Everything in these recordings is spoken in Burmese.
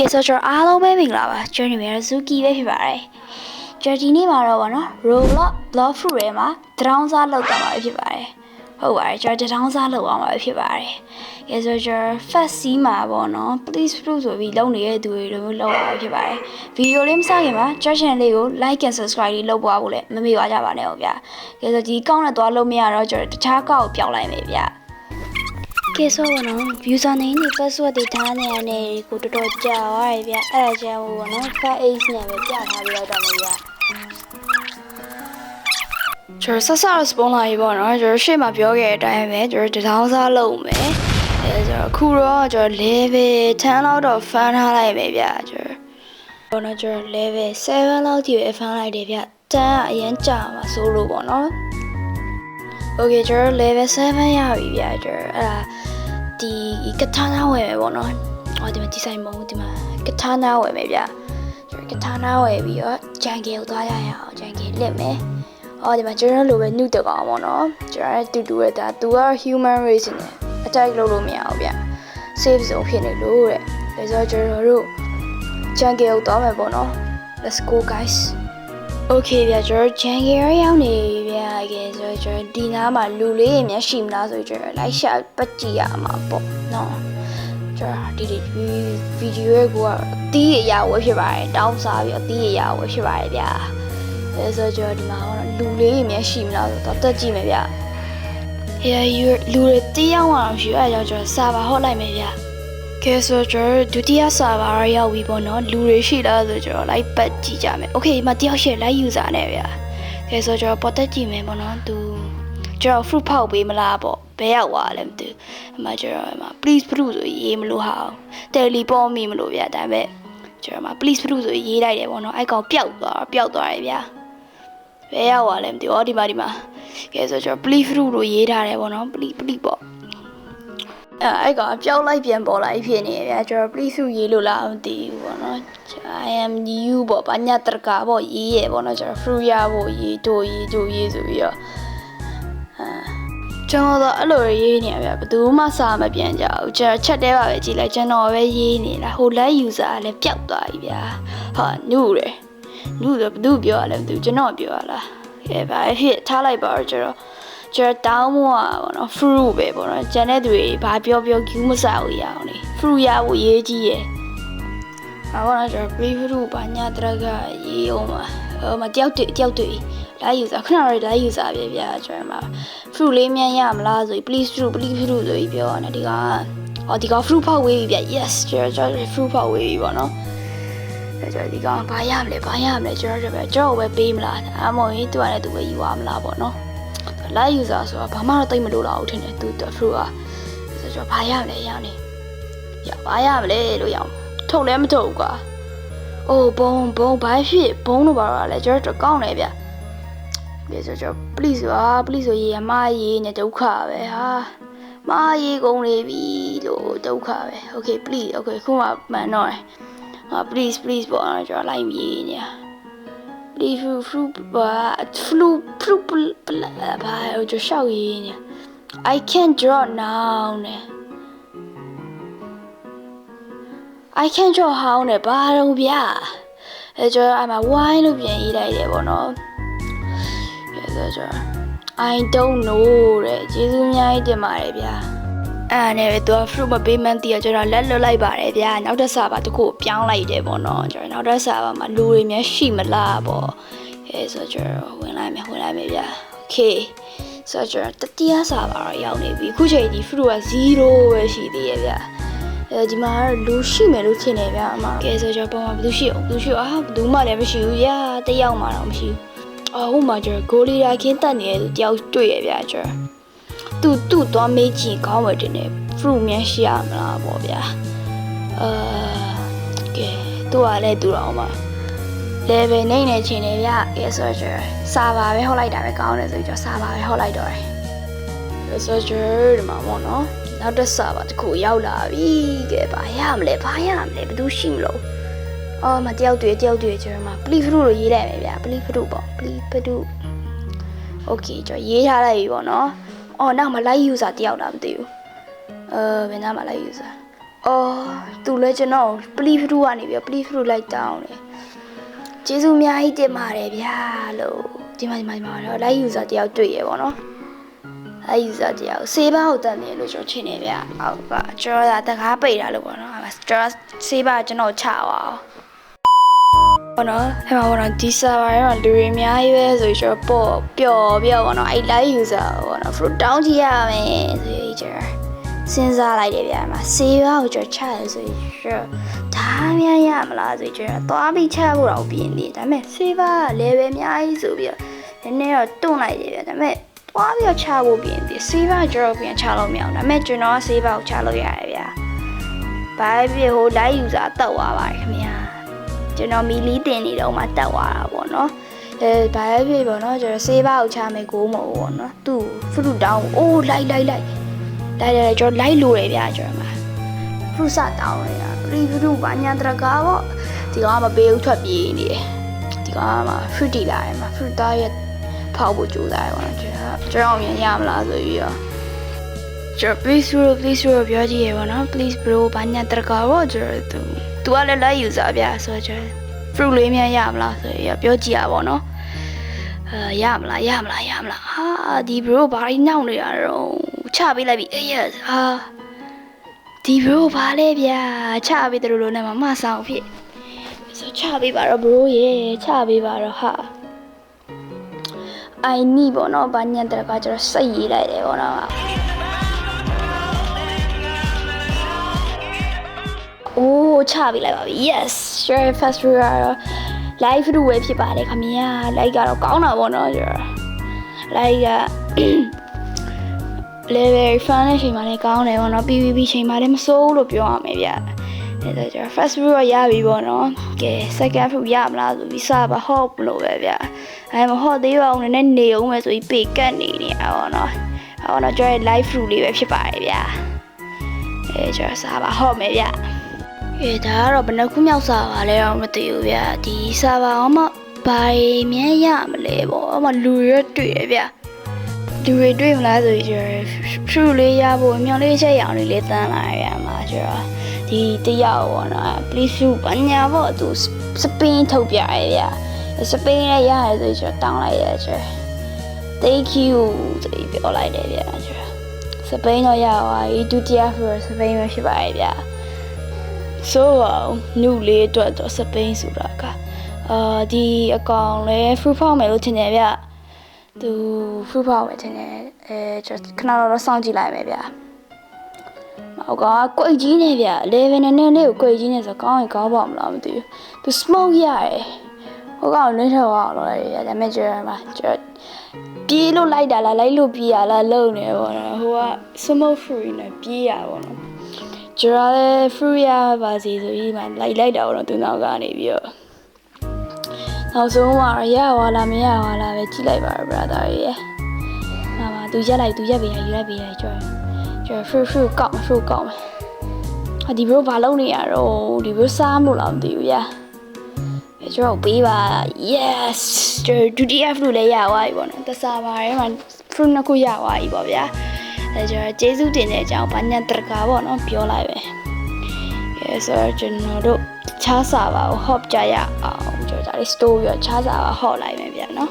ကဲဆိုတော့အားလုံးပဲမင်္ဂလာပါကျွန်တော်နာမည်က Zuki ပဲဖြစ်ပါတယ်ကျွန်တော်ဒီနေ့မှာတော့ဗောနော် Roblox Block Fruit ထဲမှာတရောင်းစားလောက်တော့မှာပဲဖြစ်ပါတယ်ဟုတ်ပါတယ်ကျွန်တော်တရောင်းစားလောက်အောင်မှာပဲဖြစ်ပါတယ်ကဲဆိုတော့ကျွန်တော် Fast C မှာဗောနော် Please Fruit ဆိုပြီးလုပ်နေတဲ့သူတွေလိုမျိုးလုပ်ရမှာဖြစ်ပါတယ်ဗီဒီယိုလေးမစခင်မှာ channel လေးကို like and subscribe လေးလုပ်ပွားဖို့လည်းမမေ့ပါကြပါနဲ့ဟုတ်ဗျာကဲဆိုဒီကောင်းနဲ့သွားလို့မရတော့ကျွန်တော်တခြားကောက်ကိုပြောင်းလိုက်မယ်ဗျာ ကဲဆိုတော့နော် user name နဲ့ password တွေထားနေရတဲ့ကိုတော်တော်ကြာသွားပြီဗျအဲ့ဒါကြောင့်ဟိုနော် 5h နဲ့ပဲပြထားပြီးတော့တော့မယ်ဗျကျွန်တော်ဆက်ဆက်စပွန်လာပြီပေါ့နော်ကျွန်တော်ရှေ့မှာပြောခဲ့တဲ့အတိုင်းပဲကျွန်တော်တထောင်းစားလုပ်မယ်အဲဆိုတော့အခုတော့ကျွန်တော် level 10လောက်တော့ fan ထားလိုက်မယ်ဗျကျွန်တော်ဘောနော်ကျွန်တော် level 7လောက်ထိပဲ fan လိုက်တယ်ဗျ10ကအရင်ကြာမှာဆိုလို့ပေါ့နော် Okay ကျွန်တော် level 7ရပြီဗျာကျွန်တော်အဲ့ဒါဒီကထာနာဝယ်မယ်ပေါ့နော်။အော်ဒီမှာဒီဆိုင်မဟုတ်ဒီမှာကထာနာဝယ်မယ်ဗျာ။ကျွန်တော်ကထာနာဝယ်ပြီးတော့ဂျန်ကီကိုသွားရရအောင်ဂျန်ကီလက်မယ်။အော်ဒီမှာကျွန်တော်လိုပဲနှုတ်တကောင်ပေါ့နော်။ကျွန်တော်တူတူရဲ့ဒါသူက human race နဲ့ attack လုပ်လို့မရဘူးဗျ။ save zone ဖြစ်နေလို့တဲ့။ဒါဆိုကျွန်တော်တို့ဂျန်ကီကိုသွားမယ်ပေါ့နော်။ Let's go guys. Okay ဗျာကျွန်တော်ဂျန်ကီရရောက်နေဗျာ ကဲဆိုတော့ကျွန်တော်ဒီနားမှာလူလေးတွေများရှိမလားဆိုကျွန်တော်လိုက်ရှာပတ်ကြည့်ရမှာပေါ့နော်ကျွန်တော်ဒီဒီဗီဒီယိုရဲ့ကိုကအသီးအရာဝယ်ဖြစ်ပါတယ်တောင်းစားပြီးအသီးအရာဝယ်ဖြစ်ပါတယ်ဗျာအဲဆိုကျွန်တော်ဒီမှာတော့လူလေးတွေများရှိမလားဆိုတော့တက်ကြည့်မယ်ဗျာဟဲ့ယူလူတွေတီးရောက်အောင်ရှိအဲကြောင့်ကျွန်တော်စာပါဟော့လိုက်မယ်ဗျာကဲဆိုကျွန်တော်ဒုတိယစာပါရောက်ပြီပေါ့နော်လူတွေရှိလားဆိုကျွန်တော်လိုက်ပတ်ကြည့်ကြမယ်โอเคဒီမှာတယောက်ရှိလိုက်ယူစားနေဗျာ ကဲဆိုကျွန်တော်ပေါ်တက်ကြည့်မယ်ပေါ့နော်သူကျွန်တော် fruit ဖောက်ပေးမလားပေါ့ဘယ်ရောက်သွားလဲမသိဘူးအမကျွန်တော်အမ please fruit ဆိုရေးမလို့ဟာတယ်လီပေါ်မိမလို့ဗျာဒါပေမဲ့ကျွန်တော်အမ please fruit ဆိုရေးလိုက်တယ်ပေါ့နော်အဲ့ကောင်ပျောက်သွားပျောက်သွားတယ်ဗျာဘယ်ရောက်သွားလဲမသိဘူးအော်ဒီမှာဒီမှာကဲဆိုကျွန်တော် please fruit လို့ရေးထားတယ်ပေါ့နော် please please ပေါ့ အဲအဲ့ကောင်ပျောက်လိုက်ပြန်ပေါ်လိုက်ဖြစ်နေရဗျာကျွန်တော် please fruit ရေးလို့လားမသိဘူးပေါ့နော် I am you ပေါ့ဘာညာတရကပေါ့ရေးရပေါ့နော်ကျွန်တော် fruit ရဖို့ရေးတို့ရေးတို့ရေးဆိုပြီးတော့ကျွန်တော်တော့အဲ့လိုရေးနေရဗျဘယ်သူမှစာမပြန်ကြဘူးကျွန်တော်ချက်တဲပါပဲကြည်လိုက်ကျွန်တော်ပဲရေးနေတာဟို live user ကလည်းပျောက်သွားပြီဗျာဟာနုတယ်နုတော့ဘယ်သူပြောရလဲမသိဘူးကျွန်တော်ပြောရလားကဲဘာဖြစ်ထားလိုက်ပါတော့ကျွန်တော် ကျွန်တော်တောင်းမို့อ่ะဗောနော် fruit ပဲဗောနော်ကျန်တဲ့သူတွေဘာပြောပြော queue မစားဘူးရအောင်လေ fruit ရဖို့ရေးကြည့်ရယ်ဘာဗောနော်ကျွန်တော် pre fruit ဘာညာတရကရေးအောင်ပါဟိုမတယောက်တယောက်တွေလာယူစားခဏတော့လာယူစားပြပြကျွန်တော်မှာ fruit လေးမြန်ရမလားဆိုပြီး please fruit please fruit ဆိုပြီးပြောရတယ်ဒီကအော်ဒီက fruit ဖောက်ဝေးပြီပြ yes ကျွန်တော်ကျွန်တော် fruit ဖောက်ဝေးပြီပေါ့နော်အဲကျွန်တော်ဒီကဘာရမလဲဘာရမလဲကျွန်တော်တို့ပဲကျွန်တော်ပဲပေးမလားအမောင်ကြီးသူကလည်းသူပဲယူရမလားပေါ့နော် လာယူစားဆိုတာဘာမှတော့တိတ်မလို့တော့ဘူးထင်တယ်သူ fruit อ่ะဆိုတော့ဘာရမလဲရနေရဘာရမလဲလို့ရအောင်ထုတ်လည်းမထုတ်ဘူးကွာအိုးဘုံဘုံဘာဖြစ်ဘုံလို့ပါတော့လဲကျွန်တော်ကောင်းတယ်ဗျဒီဆိုတော့ please ပါ please ဆိုရေးအမရေးနဲ့ဒုက္ခပဲဟာမရေးကုန်နေပြီလို့ဒုက္ခပဲ okay please okay ခုမှမှန်တော့ဟာ please please ပေါ့နော်ကျွန်တော်လိုက်ရေးနေ please fruit fruit ဘာ fruit fruit ဘာကျွန်တော်ရှောက်ရေးနေ I can't draw now နဲ့ I can't draw how နဲ့ဘာတော့ဗျာအဲကျွန်တော်အမှ wine လို့ပြန်ရေးလိုက်တယ်ပေါ့နော်ဆိုတော့ I don't know တဲ့ကျေးဇူးအများကြီးတင်ပါတယ်ဗျာ အဲ့နဲ့ပဲသူက fruit မပေးမှန်းတီးတော့ကျွန်တော်လက်လွတ်လိုက်ပါတယ်ဗျာနောက်တစ်ဆာပါတစ်ခုကိုပြောင်းလိုက်တယ်ပေါ့နော်ကျွန်တော်နောက်တစ်ဆာပါမှာလူတွေများရှိမလားပေါ့အဲဆိုတော့ကျွန်တော်ဝင်လိုက်မယ်ဝင်လိုက်မယ်ဗျာ okay ဆိုတော့ကျွန်တော်တတိယဆာပါတော့ရောက်နေပြီခုချိန်ဒီ fruit က0ပဲရှိသေးရဲ့ဗျာအဲဒီမှာလူရှိမယ်လို့ထင်တယ်ဗျာအမကဲဆိုတော့ပုံမှာဘယ်သူရှိအောင်ဘယ်သူရှိအောင်အာဘယ်သူမှလည်းမရှိဘူးရာတယောက်မှတော့မရှိဘူးအော်ဟိုမှာကျဂိုလီယာခင်းတက်နေတဲ့သူတယောက်တွေ့ရဗျာကျ သူသူ့သွားမေးကြည့်ကောင်းမယ်တင်တယ် fruit မြန်ရှိရမလားပေါ့ဗျာအာကဲသူကလည်းသူတော်မှာ level နိုင်နေချင်တယ်ဗျကဲဆိုတော့စာပါပဲဟုတ်လိုက်တာပဲကောင်းတယ်ဆိုပြီးတော့စာပါပဲဟုတ်လိုက်တော့တယ် researcher ဒီမှာပေါ့နော်နောက်တစ်စာပါတစ်ခုရောက်လာပြီကဲပါရမလဲဘာရမလဲဘသူရှိမလို့အော်မတယောက်တွေတယောက်တွေကျွန်တော်မှာ please ဖရုလို့ရေးလိုက်မယ်ဗျ please ဖရုပေါ့ please ဖရု okay ကျွန်တော်ရေးထားလိုက်ပြီပေါ့နော် အော်နောက်မှာ live user တယောက်လာမသိဘူးအဲဘယ်နာမှာ live user အော်သူလည်းကျွန်တော်ပလီဖရူကနေပြီးပလီဖရူလိုက်တောင်းတယ်ကျေးဇူးအများကြီးတင်ပါတယ်ဗျာလို့ဒီမှာဒီမှာဒီမှာတော့ live user တယောက်တွေ့ရပါတော့ live user တယောက်စေးပါကိုတန်တယ်လို့ကျွန်တော်ချင်းနေဗျာဟုတ်ပါကျွန်တော်ကတကားပိတ်တာလို့ပေါ့နော်ကျွန်တော်စေးပါကျွန်တော်ချပါအောင် ဘောနော်အဲ့မှာဘောနော်ဒီ server ရောလူတွေအများကြီးပဲဆိုပြီးကျွန်တော်ပေါ့ပျော်ပျော်ဘောနော်အဲ့ live user ဘောနော် fruit တောင်းကြည့်ရမယ်ဆိုပြီးကျွန်တော်စဉ်းစားလိုက်တယ်ဗျာမှာစေးပါကိုကျွန်တော်ချရဆိုပြီးကျွန်တော်ဒါများရမလားဆိုပြီးကျွန်တော်သွားပြီးချဖို့တော့ပြင်နေဒါပေမဲ့စေးပါ level အများကြီးဆိုပြီးတော့နည်းနည်းတော့တွန့်လိုက်တယ်ဗျာဒါပေမဲ့သွားပြီးတော့ချဖို့ပြင်ပြီးစေးပါကျွန်တော်ပြန်ချလို့မရအောင်ဒါပေမဲ့ကျွန်တော်ကစေးပါကိုချလို့ရတယ်ဗျာဘာဖြစ်ဟို live user တက်သွားပါတယ်ခင်ဗျာ ကျွန်တော်မီလီတင်နေတော့မှတက်သွားတာပေါ့နော်အဲဘာပဲဖြစ်ပေါ့နော်ကျွန်တော်ဆေးပါကိုချမယ်ကိုမဟုတ်ဘူးပေါ့နော်သူ့ဖရုတောင်းအိုးလိုက်လိုက်လိုက်လိုက်လိုက်ကျွန်တော်လိုက်လို့ရဗျာကျွန်တော်မှာဖရုစတောင်းနေတာပရီဖရုဘာညာတရကာပေါ့ဒီကောင်ကမပေးဘူးထွက်ပြေးနေတယ်ဒီကောင်ကမှဖရုတီလာတယ်မှာဖရုသားရဲ့ဖောက်ဖို့ကြိုးစားတယ်ပေါ့နော်ကျွန်တော်ကျွန်တော်မြင်ရမလားဆိုပြီးတော့ကျွန်တော် please bro please bro ပြောကြည့်ရပါတော့ please bro ဘာညာတရကာပေါ့ကျွန်တော် သူ तू ကလည်း live user ဗျာဆိုတော့ကျွန်တော် fruit လေးများရမလားဆိုရင်ပြောကြည့်ရပါတော့အဲရမလားရမလားရမလားဟာဒီ bro ဘာလို့နှောက်နေရတော့ချပေးလိုက်ပြီအေးရဟာဒီ bro ဘာလဲဗျာချပေးတယ်လို့လည်းမမဆောင်ဖြစ်ဆိုချပေးပါတော့ bro ရေချပေးပါတော့ဟာ I need ပေါ့နော်ဘာညံတဲ့ကကျတော့စိတ်ရေးလိုက်တယ်ပေါ့နော် အိုးချပေးလိုက်ပါပြီ yes share fast food ကတော့ live တူပဲဖြစ်ပါတယ်ခမညာ live ကတော့ကောင်းတာပေါ့နော်ကျွန်တော် live က level fun တဲ့ချိန်မှာလည်းကောင်းတယ်ပေါ့နော် PVP ချိန်မှာလည်းမစိုးဘူးလို့ပြောရမယ်ဗျအဲ့ဒါကျွန်တော် first food ကရပြီပေါ့နော်ကဲ second food ရမလားဆိုပြီးစပါဟော့လို့ပဲဗျအဲမဟော့သေးပါဘူးနည်းနည်းနေအောင်ပဲဆိုပြီးပေကတ်နေနေအောင်ပေါ့နော်အဲ့တော့ကျွန်တော် live food လေးပဲဖြစ်ပါတယ်ဗျအဲကျွန်တော်စပါဟော့မယ်ဗျ အေးဒါကတော့ဘယ်နှခုမြောက်စာပါလဲတော့မသိဘူးဗျဒီစာပါအောင်မဘာမြဲရမလဲပေါ့အမလူရတွေ့ရဗျလူတွေတွေ့မလားဆိုပြီးကျတော့ဖြူလေးရဖို့အမြောင်လေးချက်ရအောင်လေးလေးတန်းလာရမှာကျတော့ဒီတယောက်ပေါ့နော် please you ဘာညာပေါ့သူစပင်းထုတ်ပြရဗျစပင်းလည်းရတယ်ဆိုပြီးကျတော့တောင်းလိုက်ရကျတော့ thank you ဆိုပြီးပြောလိုက်တယ်ဗျကျတော့စပင်းတော့ရပါပြီဒုတိယ first စပင်းပဲဖြစ်ပါရဲ့ဗျ ဆိုတော့နုလေးအတွက်တော့စပိန်ဆိုတာကအာဒီအကောင်လဲ fruit ဖောက်မယ်လို့ထင်တယ်ဗျသူ fruit ဖောက်မယ်ထင်တယ်အဲကျွန်တော်ခဏတော့စောင့်ကြည့်လိုက်မယ်ဗျဟိုကောင်ကကွိတ်ကြီးနေဗျ11နဲ့နဲ့လေးကိုကွိတ်ကြီးနေဆိုကောင်းရင်ကောင်းပါမလားမသိဘူးသူ smoke ရတယ်ဟိုကောင်လင်းထောက်အောင်လို့ရတယ်ဒါပေမဲ့ကျွန်တော်မှာကျွန်တော်ပြေးလို့လိုက်တာလားလိုက်လို့ပြေးရလားလုံနေပေါ့နော်ဟိုက smoke free နဲ့ပြေးရပေါ့နော် ကျွန်တော်လည်း free ရပါစီဆိုပြီးမှလိုက်လိုက်တာတော့သူနောက်ကနေပြီးတော့နောက်ဆုံးမှာရသွားလားမရသွားလားပဲကြည့်လိုက်ပါတော့ brother ရေ။ဟာပါသူရက်လိုက်သူရက်ပေးရယူလိုက်ပေးရကျွန်တော်ကျွန်တော် free free ကောက်မ free ကောက်မယ်။ဟာဒီ bro ဘာလုပ်နေရတော့ဒီ bro စားမို့လားမသိဘူးရ။အဲကျွန်တော်ပေးပါ yes ကျွန်တော်ဒုတိယ free လည်းရသွားပြီပေါ့နော်။တစားပါရဲမှာ free နှစ်ခုရသွားပြီပေါ့ဗျာ။ အဲကျွန်တော်ကျေးဇူးတင်တဲ့အကြောင်းဘာညာတရကာပေါ့နော်ပြောလိုက်ပဲ။အဲဆိုတော့ကျွန်တော်တို့ချားစာပါကို hop ကြရအောင်ကျွန်တော်ဒါလေး store ပြီးတော့ချားစာပါဟော့လိုက်မယ်ဗျာနော်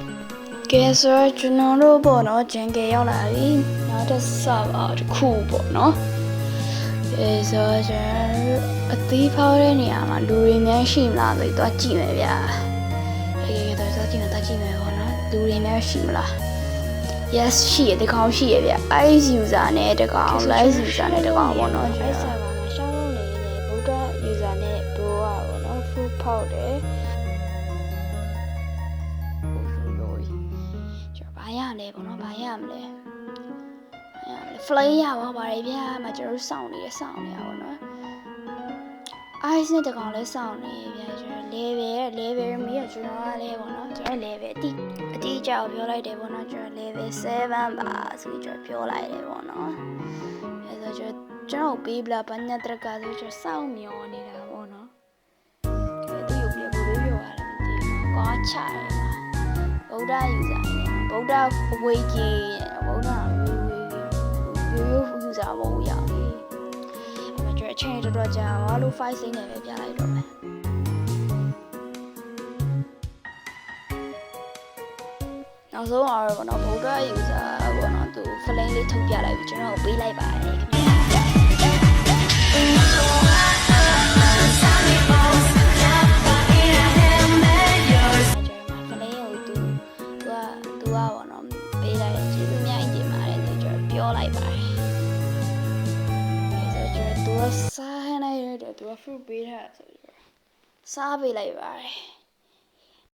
။ကဲဆိုတော့ကျွန်တော်တို့ပေါ့နော်ဂျန်ကယ်ရောက်လာပြီ။နောက်တစ်စာပါတစ်ခုပေါ့နော်။အဲဆိုတော့ကျွန်တော်အသီးဖောက်တဲ့နေရာမှာလူတွေများရှိမလားဆိုတော့ကြည့်မယ်ဗျာ။အဲကဲတော့ကြည့်မယ်တော့ကြည့်မယ်ပေါ့နော်။လူတွေများရှိမလား။ yes ရှိရတကောင်ရှိရဗျ ice user နဲ့တကောင် live user နဲ့တကောင်ပေါ့နော်ကျွန်တော် server မှာရှောင်းလုံးနေနေဗုဒ္ဓ user နဲ့ bro อ่ะပေါ့နော် full ဖောက်တယ်ကျွန်တော်ဘာရမလဲပေါ့နော်ဘာရမလဲဘာရမလဲ flame ရပါပါတယ်ဗျာမကျွန်တော်စောင့်နေရစောင့်နေရပါတော့နော် ice နဲ့တကောင်လဲစောင့်နေဗျာကျွန်တော် level level မီးရကျွန်တော်ကလဲပေါ့နော်ကျွန်တော် level အတိအ တိအကျကိုပြောလိုက်တယ်ပေါ့နော်ကျွန်တော် level 7ပါဆိုပြီးကျွန်တော်ပြောလိုက်တယ်ပေါ့နော်အဲဆိုကျွန်တော်ကျွန်တော်ပေးပလာပညာတရကဆိုကျွန်တော်စောင့်မျောနေတာပေါ့နော်အဲသူ့ကိုပြဘလို့ပြောရလဲမသိဘူးကွာချတယ်မှာဗုဒ္ဓ user နဲ့ဗုဒ္ဓအဝေးကြီးဗုဒ္ဓဝေးဝေးရိုးရိုး user မဟုတ်ရဘူးအဲအချိန်တော်တော်ကြာသွားလို့5စိမ့်နဲ့ပဲပြလိုက်တော့မယ် နောက်ဆုံးအောင်ပေါ့နော်ဗုဒ္ဓ user ပေါ့နော်သူ flame လေးထုတ်ပြလိုက်ပြီးကျွန်တော်ကိုပေးလိုက်ပါတယ်ခင်ဗျာကျွန်တော်ဖလင်းကိုသူသူကသူကပေါ့နော်ပေးလိုက်တယ်ကျေးဇူးအများကြီးတင်ပါတယ်လို့ကျွန်တော်ပြောလိုက်ပါတယ်အဲဆိုကျွန်တော်သူကစားဟန်းလိုက်ရတယ်သူက fruit ပေးထားဆိုတော့စားပေးလိုက်ပါတယ်